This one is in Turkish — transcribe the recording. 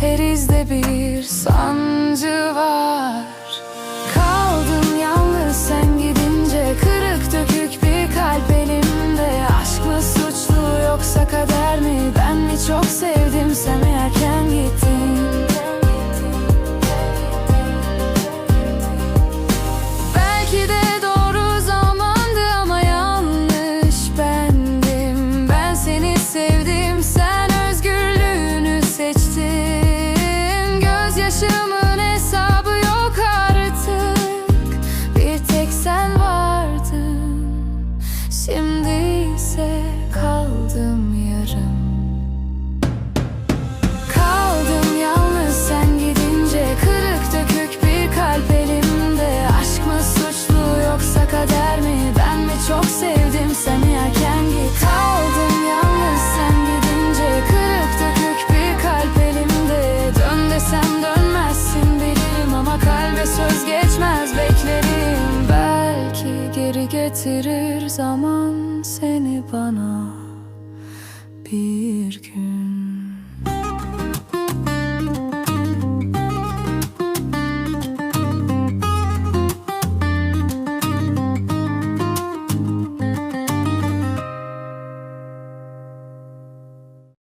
Her izde bir sancı Şimdi ise kaldım yarım. Kaldım yalnız sen gidince Kırık dökük bir kalp elimde. Aşk mı suçlu yoksa kader mi? Ben mi çok sevdim? Seni erken git. Kaldım yalnız sen gidince Kırık dökük bir kalp elimde. Dön desem dönmezsin bilirim Ama kalbe söz geçmez getirir zaman seni bana bir gün.